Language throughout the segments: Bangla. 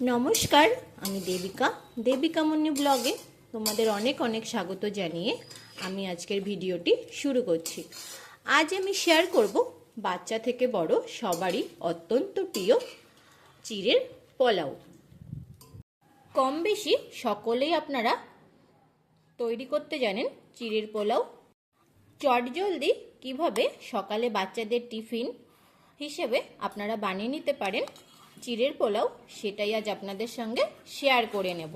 নমস্কার, আমি দেবিকা। দেবিকা মুন্নি ব্লগে তোমাদের অনেক অনেক স্বাগত জানিয়ে আমি আজকের ভিডিওটি শুরু করছি। আজ আমি শেয়ার করব বাচ্চা থেকে বড় সবারই অত্যন্ত প্রিয় চিড়ের পোলাও। কম বেশি সকলেই আপনারা তৈরি করতে জানেন চিড়ের পোলাও। চটজলদি কীভাবে সকালে বাচ্চাদের টিফিন হিসেবে আপনারা বানিয়ে নিতে পারেন চিড়ের পোলাও সেটাই আজ আপনাদের সঙ্গে শেয়ার করে নেব।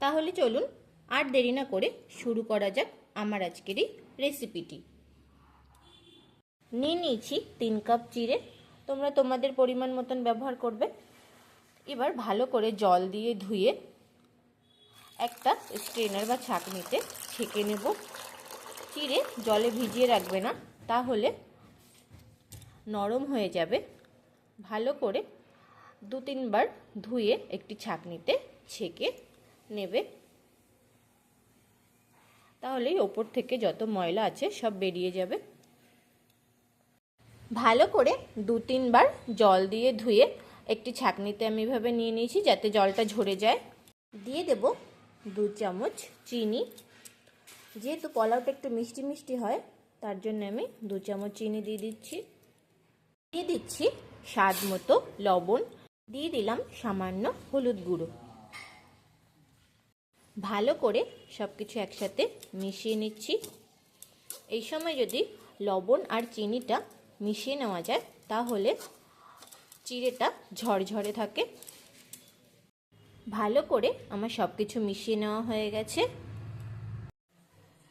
তাহলে চলুন আর দেরি না করে শুরু করা যাক আমার আজকের এই রেসিপিটি নিয়ে নিয়েছি তিন কাপ চিড়ে। তোমরা তোমাদের পরিমাণ মতন ব্যবহার করবে। এবার ভালো করে জল দিয়ে ধুয়ে একটা স্ট্রেনার বা ছাঁকনিতে ছেঁকে নেব। চিড়ে জলে ভিজিয়ে রাখবে না, তাহলে নরম হয়ে যাবে। ভালো করে দু তিনবার ধুয়ে একটি ছাঁকনিতে ছেঁকে নেবে। তাহলেই ওপর থেকে যত ময়লা আছে সব বেরিয়ে যাবে। ভালো করে দু তিনবার জল দিয়ে ধুয়ে একটি ছাঁকনিতে আমি এভাবে নিয়ে নিয়েছি যাতে জলটা ঝরে যায়। দিয়ে দেব দু চামচ চিনি। যেহেতু পোলাওটা একটু মিষ্টি মিষ্টি হয়, তার জন্য আমি দু চামচ চিনি দিয়ে দিচ্ছি। দিয়ে দিচ্ছি স্বাদ মতো লবণ দিয়ে দিলাম সামান্য হলুদ গুঁড়ো। ভালো করে সব কিছু একসাথে মিশিয়ে নিচ্ছি। এই সময় যদি লবণ আর চিনিটা মিশিয়ে নেওয়া যায়, তাহলে চিড়েটা ঝরঝরে থাকে। ভালো করে আমার সব কিছু মিশিয়ে নেওয়া হয়ে গেছে।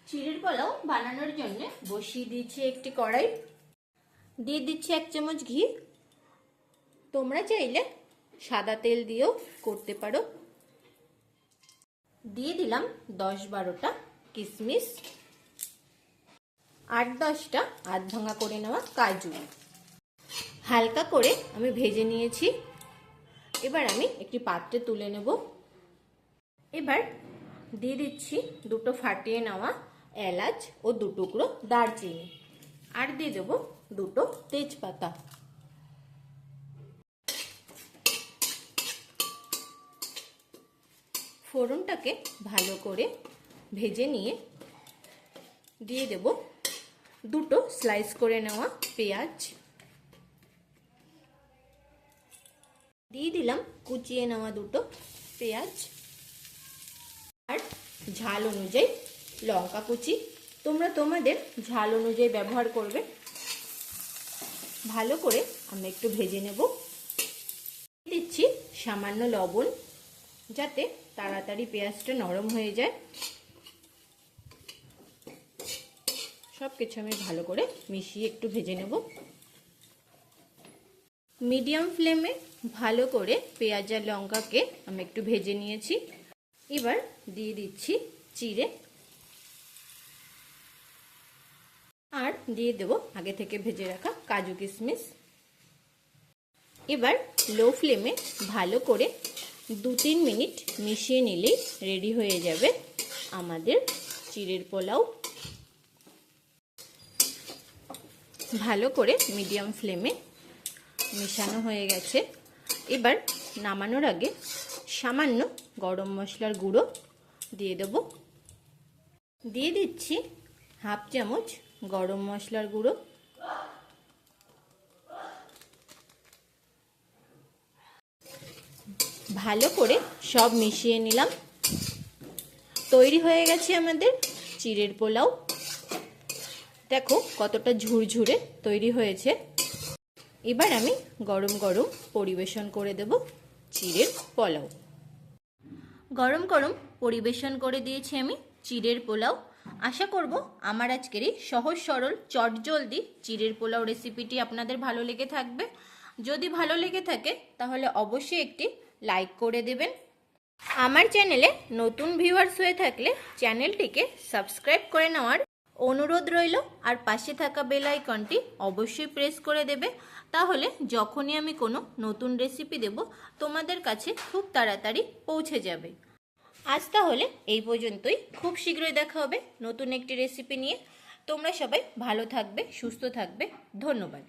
চিড়ের পোলাও বানানোর জন্য বসিয়ে দিচ্ছি একটি কড়াই। দিয়ে দিচ্ছি এক চামচ ঘি। তোমরা চাইলে সাদা তেল দিয়েও করতে পারো। দিয়ে দিলাম দশ বারোটা কিশমিশ আট দশটা আধ ভাঙা করে নেওয়া কাজু। হালকা করে আমি ভেজে নিয়েছি। এবার আমি একটি পাত্রে তুলে নেব। এবার দিয়ে দিচ্ছি দুটো ফাটিয়ে নেওয়া এলাচ ও দু টুকরো দারচিনি। আর দিয়ে দেবো দুটো তেজপাতা। ফোড়নটাকে ভালো করে ভেজে নিয়ে দিয়ে দেব দুটো স্লাইস করে নেওয়া পেঁয়াজ। দিয়ে দিলাম কুচিয়ে নেওয়া দুটো পেঁয়াজ। আর ঝাল অনুযায়ী লঙ্কা কুচি। তোমরা তোমাদের ঝাল অনুযায়ী ব্যবহার করবে। ভালো করে আমরা একটু ভেজে নেব। দিচ্ছি সামান্য লবণ যাতে তাড়াতাড়ি পেঁয়াজটা নরম হয়ে যায়। সব কিছু আমি ভালো করে মিশিয়ে একটু ভেজে নেব। মিডিয়াম ফ্লেমে ভালো করে পেঁয়াজ আর লঙ্কাকে আমি একটু ভেজে নিয়েছি। এবার দিয়ে দিচ্ছি চিড়ে। আর দিয়ে দেব আগে থেকে ভেজে রাখা কাজু কিশমিশ। এবার লো ফ্লেমে ভালো করে দু তিন মিনিট মিশিয়ে নিলেই রেডি হয়ে যাবে আমাদের চিড়ের পোলাও। ভালো করে মিডিয়াম ফ্লেমে মেশানো হয়ে গেছে। এবার নামানোর আগে সামান্য গরম মশলার গুঁড়ো দিয়ে দেব। দিয়ে দিচ্ছি হাফ চামচ গরম মশলার গুঁড়ো। ভালো করে সব মিশিয়ে নিলাম। তৈরি হয়ে গেছে আমাদের চিড়ের পোলাও। দেখো কতটা ঝুরঝুরে তৈরি হয়েছে। এবার আমি গরম গরম পরিবেশন করে দেব চিড়ের পোলাও। গরম গরম পরিবেশন করে দিয়েছি আমি চিড়ের পোলাও। আশা করব আমার আজকের এই সহজ সরল চটজলদি চিড়ের পোলাও রেসিপিটি আপনাদের ভালো লেগে থাকবে। যদি ভালো লেগে থাকে তাহলে অবশ্যই একটি লাইক করে দেবেন। আমার চ্যানেলে নতুন ভিউয়ার্স হয়ে থাকলে চ্যানেলটিকে সাবস্ক্রাইব করে নেওয়ার অনুরোধ রইল। আর পাশে থাকা বেল আইকনটি অবশ্যই প্রেস করে দেবে। তাহলে যখনই আমি কোনো নতুন রেসিপি দেব, তোমাদের কাছে খুব তাড়াতাড়ি পৌঁছে যাবে। আজ তাহলে এই পর্যন্তই। খুব শীঘ্রই দেখা হবে নতুন একটি রেসিপি নিয়ে। তোমরা সবাই ভালো থাকবে, সুস্থ থাকবে। ধন্যবাদ।